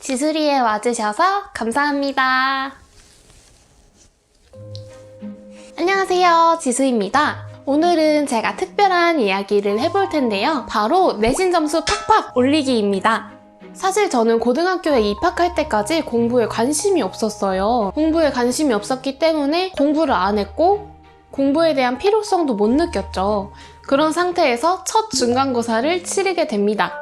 지수리에 와주셔서 감사합니다. 안녕하세요. 지수입니다. 오늘은 제가 특별한 이야기를 해볼 텐데요. 바로 내신 점수 팍팍 올리기입니다. 사실 저는 고등학교에 입학할 때까지 공부에 관심이 없었어요. 공부에 관심이 없었기 때문에 공부를 안 했고 공부에 대한 필요성도 못 느꼈죠. 그런 상태에서 첫 중간고사를 치르게 됩니다.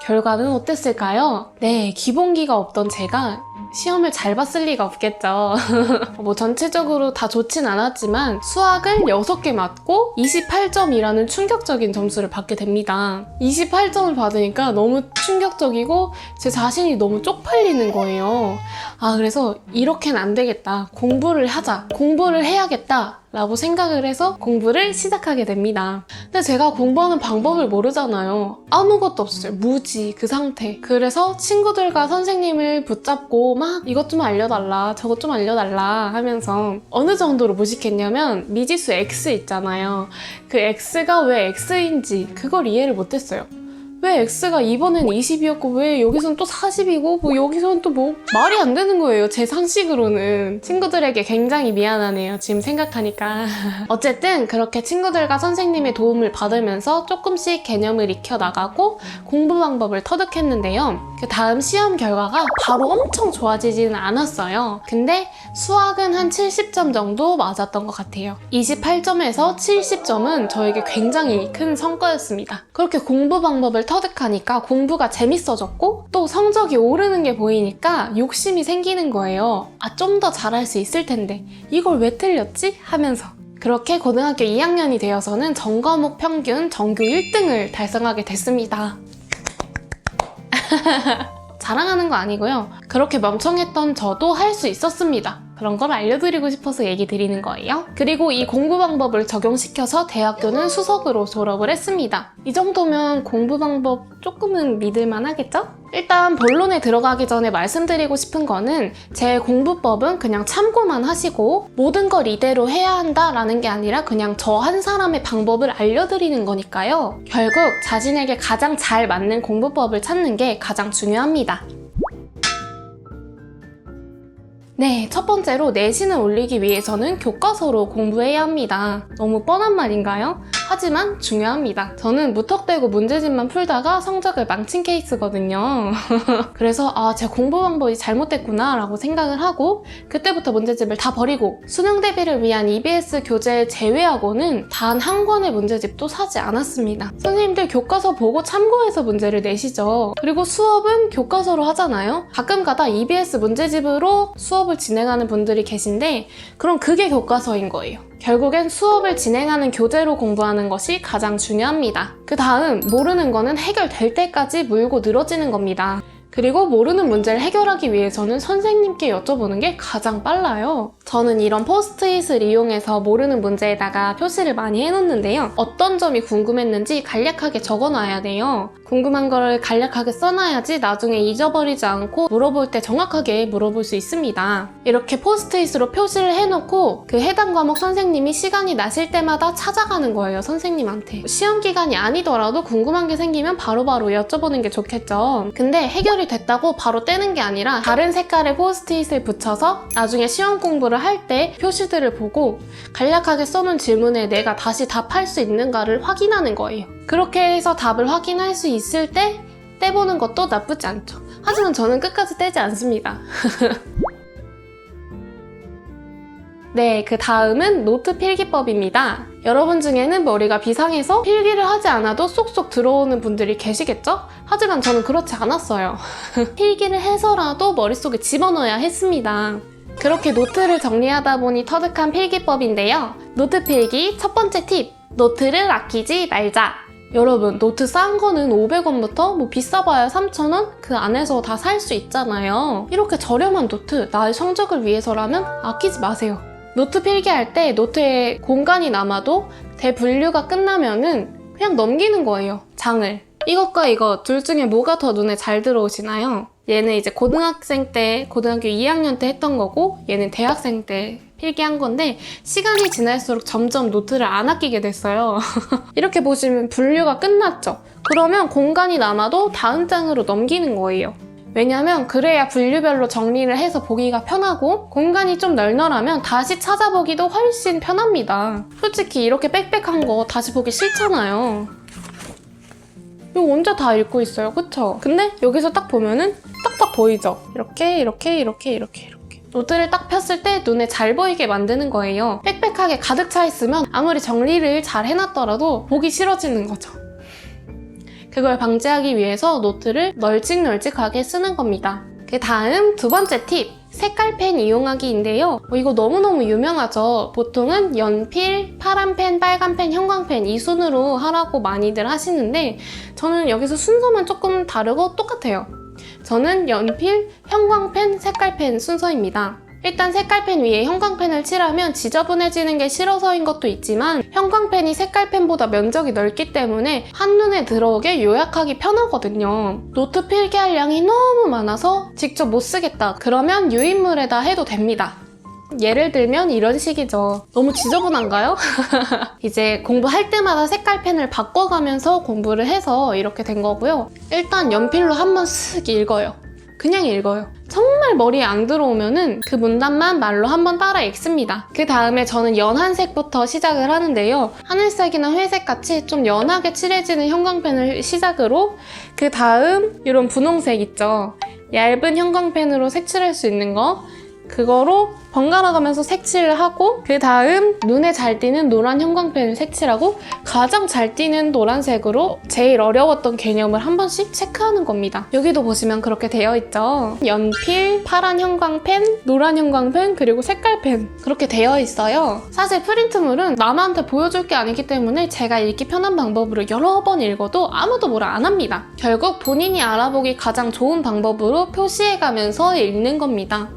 결과는 어땠을까요? 네, 기본기가 없던 제가 시험을 잘 봤을 리가 없겠죠. 뭐 전체적으로 다 좋진 않았지만 수학을 6개 맞고 28점이라는 충격적인 점수를 받게 됩니다. 28점을 받으니까 너무 충격적이고 제 자신이 너무 쪽팔리는 거예요. 아, 그래서 이렇게는 안 되겠다. 공부를 하자. 공부를 해야겠다. 라고 생각을 해서 공부를 시작하게 됩니다. 근데 제가 공부하는 방법을 모르잖아요. 아무것도 없어요. 무지, 그 상태. 그래서 친구들과 선생님을 붙잡고 막 이것 좀 알려달라, 저것 좀 알려달라 하면서 어느 정도로 무식했냐면 미지수 X 있잖아요. 그 X가 왜 X인지 그걸 이해를 못했어요. 왜 X가 이번엔 20이었고 왜 여기선 또 40이고 뭐 여기선 또 뭐 말이 안 되는 거예요 제 상식으로는. 친구들에게 굉장히 미안하네요 지금 생각하니까. 어쨌든 그렇게 친구들과 선생님의 도움을 받으면서 조금씩 개념을 익혀 나가고 공부 방법을 터득했는데요. 그 다음 시험 결과가 바로 엄청 좋아지지는 않았어요. 근데 수학은 한 70점 정도 맞았던 것 같아요. 28점에서 70점은 저에게 굉장히 큰 성과였습니다. 그렇게 공부 방법을 터득하니까 공부가 재밌어졌고 또 성적이 오르는 게 보이니까 욕심이 생기는 거예요. 아, 좀 더 잘할 수 있을 텐데 이걸 왜 틀렸지? 하면서 그렇게 고등학교 2학년이 되어서는 전과목 평균 전교 1등을 달성하게 됐습니다. 자랑하는 거 아니고요. 그렇게 멍청했던 저도 할 수 있었습니다. 그런 걸 알려드리고 싶어서 얘기 드리는 거예요. 그리고 이 공부 방법을 적용시켜서 대학교는 수석으로 졸업을 했습니다. 이 정도면 공부 방법 조금은 믿을만 하겠죠? 일단 본론에 들어가기 전에 말씀드리고 싶은 거는 제 공부법은 그냥 참고만 하시고 모든 걸 이대로 해야 한다라는 게 아니라 그냥 저 한 사람의 방법을 알려드리는 거니까요. 결국 자신에게 가장 잘 맞는 공부법을 찾는 게 가장 중요합니다. 네, 첫 번째로 내신을 올리기 위해서는 교과서로 공부해야 합니다. 너무 뻔한 말인가요? 하지만 중요합니다. 저는 무턱대고 문제집만 풀다가 성적을 망친 케이스거든요. 그래서 아, 제 공부 방법이 잘못됐구나 라고 생각을 하고 그때부터 문제집을 다 버리고 수능 대비를 위한 EBS 교재 제외하고는 단 한 권의 문제집도 사지 않았습니다. 선생님들 교과서 보고 참고해서 문제를 내시죠. 그리고 수업은 교과서로 하잖아요. 가끔 가다 EBS 문제집으로 수업을 진행하는 분들이 계신데 그럼 그게 교과서인 거예요. 결국엔 수업을 진행하는 교재로 공부하는 것이 가장 중요합니다. 그 다음 모르는 거는 해결될 때까지 물고 늘어지는 겁니다. 그리고 모르는 문제를 해결하기 위해서는 선생님께 여쭤보는 게 가장 빨라요. 저는 이런 포스트잇을 이용해서 모르는 문제에다가 표시를 많이 해놓는데요. 어떤 점이 궁금했는지 간략하게 적어놔야 돼요. 궁금한 거를 간략하게 써놔야지 나중에 잊어버리지 않고 물어볼 때 정확하게 물어볼 수 있습니다. 이렇게 포스트잇으로 표시를 해놓고 그 해당 과목 선생님이 시간이 나실 때마다 찾아가는 거예요, 선생님한테. 시험 기간이 아니더라도 궁금한 게 생기면 바로바로 여쭤보는 게 좋겠죠. 근데 해결이 됐다고 바로 떼는 게 아니라 다른 색깔의 포스트잇을 붙여서 나중에 시험 공부를 할 때 표시들을 보고 간략하게 써놓은 질문에 내가 다시 답할 수 있는가를 확인하는 거예요. 그렇게 해서 답을 확인할 수 있을 때 떼보는 것도 나쁘지 않죠. 하지만 저는 끝까지 떼지 않습니다. 네, 그 다음은 노트 필기법입니다. 여러분 중에는 머리가 비상해서 필기를 하지 않아도 쏙쏙 들어오는 분들이 계시겠죠? 하지만 저는 그렇지 않았어요. 필기를 해서라도 머릿속에 집어넣어야 했습니다. 그렇게 노트를 정리하다 보니 터득한 필기법인데요. 노트 필기 첫 번째 팁. 노트를 아끼지 말자. 여러분, 노트 싼 거는 500원부터 뭐 비싸봐야 3,000원? 그 안에서 다 살 수 있잖아요. 이렇게 저렴한 노트, 나의 성적을 위해서라면 아끼지 마세요. 노트 필기할 때 노트에 공간이 남아도 대분류가 끝나면은 그냥 넘기는 거예요. 장을. 이것과 이거 둘 중에 뭐가 더 눈에 잘 들어오시나요? 얘는 이제 고등학생 때, 고등학교 2학년 때 했던 거고, 얘는 대학생 때 필기한 건데 시간이 지날수록 점점 노트를 안 아끼게 됐어요. 이렇게 보시면 분류가 끝났죠. 그러면 공간이 남아도 다음 장으로 넘기는 거예요. 왜냐면 그래야 분류별로 정리를 해서 보기가 편하고 공간이 좀 널널하면 다시 찾아보기도 훨씬 편합니다. 솔직히 이렇게 빽빽한 거 다시 보기 싫잖아요. 이거 언제 다 읽고 있어요, 그쵸? 근데 여기서 딱 보면은 딱딱 보이죠? 이렇게, 이렇게, 이렇게, 이렇게, 이렇게. 노트를 딱 폈을 때 눈에 잘 보이게 만드는 거예요. 빽빽하게 가득 차 있으면 아무리 정리를 잘 해놨더라도 보기 싫어지는 거죠. 그걸 방지하기 위해서 노트를 널찍널찍하게 쓰는 겁니다. 그 다음 두 번째 팁. 색깔펜 이용하기인데요. 어, 이거 너무너무 유명하죠. 보통은 연필, 파란펜, 빨간펜, 형광펜 이 순으로 하라고 많이들 하시는데 저는 여기서 순서만 조금 다르고 똑같아요. 저는 연필, 형광펜, 색깔펜 순서입니다. 일단 색깔펜 위에 형광펜을 칠하면 지저분해지는 게 싫어서인 것도 있지만 형광펜이 색깔펜보다 면적이 넓기 때문에 한눈에 들어오게 요약하기 편하거든요. 노트 필기할 양이 너무 많아서 직접 못 쓰겠다. 그러면 유인물에다 해도 됩니다. 예를 들면 이런 식이죠. 너무 지저분한가요? 이제 공부할 때마다 색깔 펜을 바꿔가면서 공부를 해서 이렇게 된 거고요. 일단 연필로 한번 쓱 읽어요. 그냥 읽어요. 정말 머리에 안 들어오면은 그 문단만 말로 한번 따라 읽습니다. 그 다음에 저는 연한 색부터 시작을 하는데요. 하늘색이나 회색 같이 좀 연하게 칠해지는 형광펜을 시작으로 그 다음 이런 분홍색 있죠. 얇은 형광펜으로 색칠할 수 있는 거 그거로 번갈아 가면서 색칠을 하고 그 다음 눈에 잘 띄는 노란 형광펜을 색칠하고 가장 잘 띄는 노란색으로 제일 어려웠던 개념을 한 번씩 체크하는 겁니다. 여기도 보시면 그렇게 되어 있죠. 연필, 파란 형광펜, 노란 형광펜, 그리고 색깔펜 그렇게 되어 있어요. 사실 프린트물은 남한테 보여줄 게 아니기 때문에 제가 읽기 편한 방법으로 여러 번 읽어도 아무도 뭐라 안 합니다. 결국 본인이 알아보기 가장 좋은 방법으로 표시해가면서 읽는 겁니다.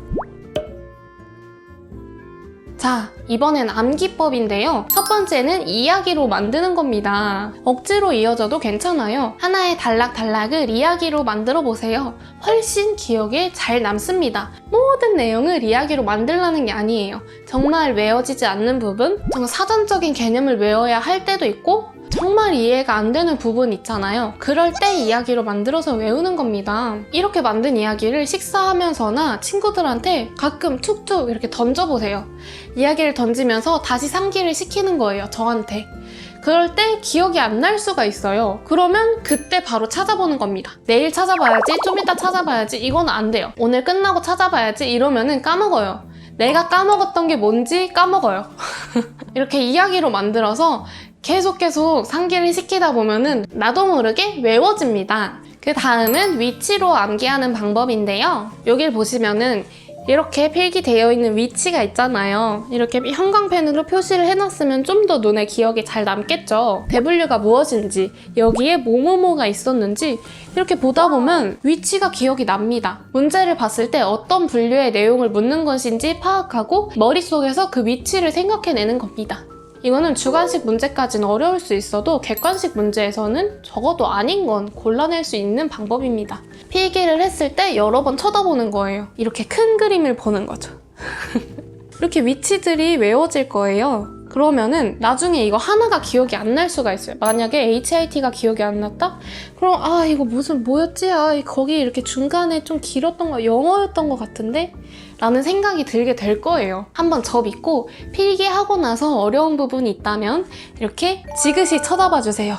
자, 이번엔 암기법인데요. 첫 번째는 이야기로 만드는 겁니다. 억지로 이어져도 괜찮아요. 하나의 단락단락을 이야기로 만들어 보세요. 훨씬 기억에 잘 남습니다. 모든 내용을 이야기로 만들라는 게 아니에요. 정말 외워지지 않는 부분, 정말 사전적인 개념을 외워야 할 때도 있고, 정말 이해가 안 되는 부분 있잖아요. 그럴 때 이야기로 만들어서 외우는 겁니다. 이렇게 만든 이야기를 식사하면서나 친구들한테 가끔 툭툭 이렇게 던져보세요. 이야기를 던지면서 다시 상기를 시키는 거예요, 저한테. 그럴 때 기억이 안 날 수가 있어요. 그러면 그때 바로 찾아보는 겁니다. 내일 찾아봐야지, 좀 이따 찾아봐야지, 이건 안 돼요. 오늘 끝나고 찾아봐야지, 이러면은 까먹어요. 내가 까먹었던 게 뭔지 까먹어요. 이렇게 이야기로 만들어서 계속 계속 상기를 시키다 보면은 나도 모르게 외워집니다. 그 다음은 위치로 암기하는 방법인데요. 여길 보시면은 이렇게 필기되어 있는 위치가 있잖아요. 이렇게 형광펜으로 표시를 해놨으면 좀 더 눈에 기억이 잘 남겠죠. 대분류가 무엇인지, 여기에 뭐뭐뭐가 있었는지 이렇게 보다 보면 위치가 기억이 납니다. 문제를 봤을 때 어떤 분류의 내용을 묻는 것인지 파악하고 머릿속에서 그 위치를 생각해내는 겁니다. 이거는 주관식 문제까지는 어려울 수 있어도 객관식 문제에서는 적어도 아닌 건 골라낼 수 있는 방법입니다. 필기를 했을 때 여러 번 쳐다보는 거예요. 이렇게 큰 그림을 보는 거죠. 이렇게 위치들이 외워질 거예요. 그러면은 나중에 이거 하나가 기억이 안 날 수가 있어요. 만약에 HIT가 기억이 안 났다? 그럼 아 이거 무슨 뭐였지? 아 거기 이렇게 중간에 좀 길었던 거 영어였던 것 같은데? 라는 생각이 들게 될 거예요. 한번 접있고 필기하고 나서 어려운 부분이 있다면 이렇게 지그시 쳐다봐 주세요.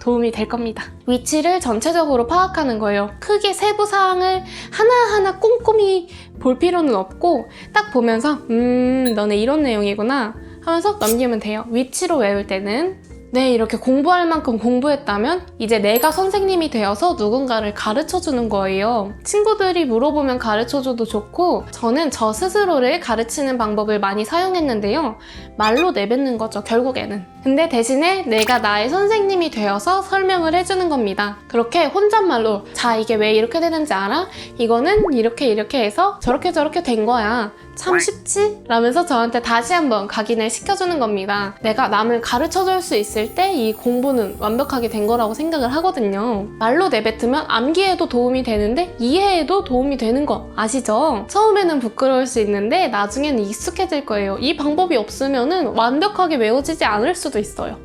도움이 될 겁니다. 위치를 전체적으로 파악하는 거예요. 크게 세부 사항을 하나하나 꼼꼼히 볼 필요는 없고 딱 보면서 음 너네 이런 내용이구나 하면서 넘기면 돼요. 위치로 외울 때는 네, 이렇게 공부할 만큼 공부했다면 이제 내가 선생님이 되어서 누군가를 가르쳐 주는 거예요. 친구들이 물어보면 가르쳐 줘도 좋고 저는 저 스스로를 가르치는 방법을 많이 사용했는데요. 말로 내뱉는 거죠, 결국에는. 근데 대신에 내가 나의 선생님이 되어서 설명을 해주는 겁니다. 그렇게 혼잣말로 자, 이게 왜 이렇게 되는지 알아? 이거는 이렇게 이렇게 해서 저렇게 저렇게 된 거야. 참 쉽지? 라면서 저한테 다시 한번 각인을 시켜주는 겁니다. 내가 남을 가르쳐줄 수 있을 때 이 공부는 완벽하게 된 거라고 생각을 하거든요. 말로 내뱉으면 암기에도 도움이 되는데 이해에도 도움이 되는 거 아시죠? 처음에는 부끄러울 수 있는데 나중에는 익숙해질 거예요. 이 방법이 없으면 완벽하게 외워지지 않을 수도 있어요.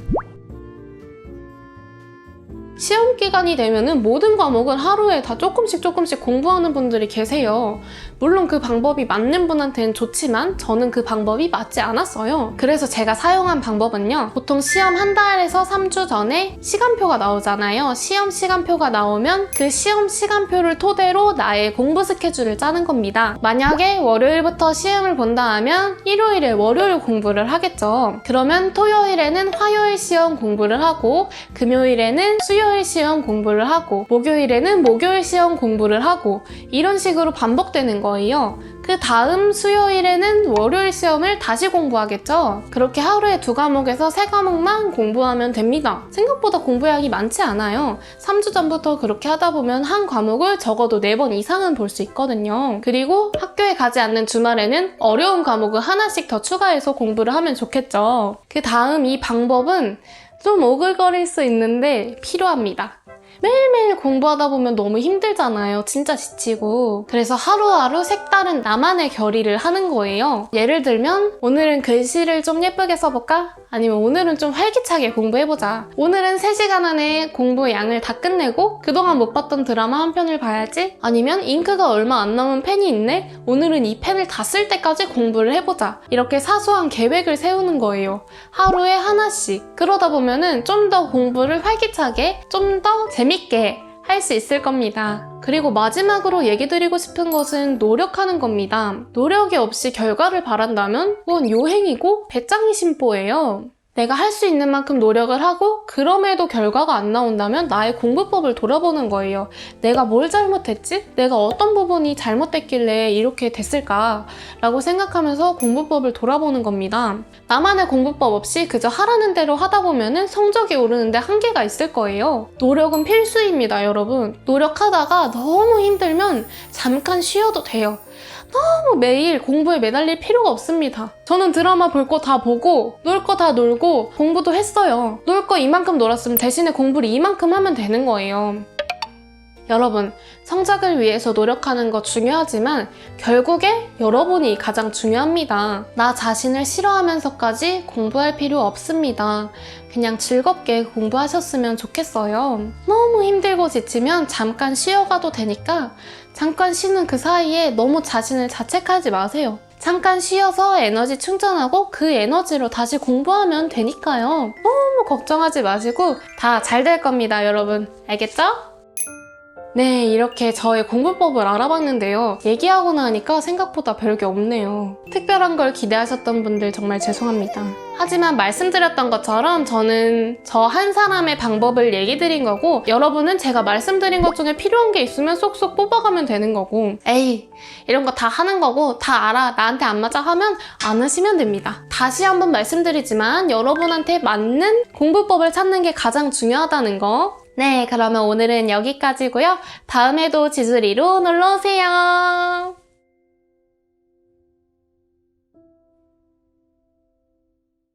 시험 기간이 되면은 모든 과목을 하루에 다 조금씩 조금씩 공부하는 분들이 계세요. 물론 그 방법이 맞는 분한테는 좋지만 저는 그 방법이 맞지 않았어요. 그래서 제가 사용한 방법은요. 보통 시험 한 달에서 3주 전에 시간표가 나오잖아요. 시험 시간표가 나오면 그 시험 시간표를 토대로 나의 공부 스케줄을 짜는 겁니다. 만약에 월요일부터 시험을 본다 하면 일요일에 월요일 공부를 하겠죠. 그러면 토요일에는 화요일 시험 공부를 하고 금요일에는 수요일 시험 공부를 하고 목요일에는 목요일 시험 공부를 하고 이런 식으로 반복되는 거예요. 그 다음 수요일에는 월요일 시험을 다시 공부하겠죠. 그렇게 하루에 두 과목에서 세 과목만 공부하면 됩니다. 생각보다 공부량이 많지 않아요. 3주 전부터 그렇게 하다 보면 한 과목을 적어도 4번 이상은 볼 수 있거든요. 그리고 학교에 가지 않는 주말에는 어려운 과목을 하나씩 더 추가해서 공부를 하면 좋겠죠. 그 다음 이 방법은 좀 오글거릴 수 있는데 필요합니다. 매일매일 공부하다 보면 너무 힘들잖아요. 진짜 지치고. 그래서 하루하루 색다른 나만의 결의를 하는 거예요. 예를 들면, 오늘은 글씨를 좀 예쁘게 써볼까? 아니면 오늘은 좀 활기차게 공부해보자. 오늘은 3시간 안에 공부 양을 다 끝내고 그동안 못 봤던 드라마 한 편을 봐야지. 아니면 잉크가 얼마 안 남은 펜이 있네? 오늘은 이 펜을 다 쓸 때까지 공부를 해보자. 이렇게 사소한 계획을 세우는 거예요. 하루에 하나씩. 그러다 보면은 좀 더 공부를 활기차게, 좀 더 재밌게 할 수 있을 겁니다. 그리고 마지막으로 얘기 드리고 싶은 것은 노력하는 겁니다. 노력이 없이 결과를 바란다면 그건 요행이고 배짱이 심보예요. 내가 할 수 있는 만큼 노력을 하고 그럼에도 결과가 안 나온다면 나의 공부법을 돌아보는 거예요. 내가 뭘 잘못했지? 내가 어떤 부분이 잘못됐길래 이렇게 됐을까? 라고 생각하면서 공부법을 돌아보는 겁니다. 나만의 공부법 없이 그저 하라는 대로 하다 보면은 성적이 오르는데 한계가 있을 거예요. 노력은 필수입니다, 여러분. 노력하다가 너무 힘들면 잠깐 쉬어도 돼요. 너무 매일 공부에 매달릴 필요가 없습니다. 저는 드라마 볼 거 다 보고 놀 거 다 놀고 공부도 했어요. 놀 거 이만큼 놀았으면 대신에 공부를 이만큼 하면 되는 거예요. 여러분, 성적을 위해서 노력하는 거 중요하지만 결국에 여러분이 가장 중요합니다. 나 자신을 싫어하면서까지 공부할 필요 없습니다. 그냥 즐겁게 공부하셨으면 좋겠어요. 너무 힘들고 지치면 잠깐 쉬어가도 되니까 잠깐 쉬는 그 사이에 너무 자신을 자책하지 마세요. 잠깐 쉬어서 에너지 충전하고 그 에너지로 다시 공부하면 되니까요. 너무 걱정하지 마시고 다 잘 될 겁니다, 여러분. 알겠죠? 네, 이렇게 저의 공부법을 알아봤는데요. 얘기하고 나니까 생각보다 별게 없네요. 특별한 걸 기대하셨던 분들 정말 죄송합니다. 하지만 말씀드렸던 것처럼 저는 저 한 사람의 방법을 얘기 드린 거고 여러분은 제가 말씀드린 것 중에 필요한 게 있으면 쏙쏙 뽑아가면 되는 거고 에이 이런 거 다 하는 거고 다 알아 나한테 안 맞아 하면 안 하시면 됩니다. 다시 한번 말씀드리지만 여러분한테 맞는 공부법을 찾는 게 가장 중요하다는 거 네, 그러면 오늘은 여기까지고요. 다음에도 지수리로 놀러오세요.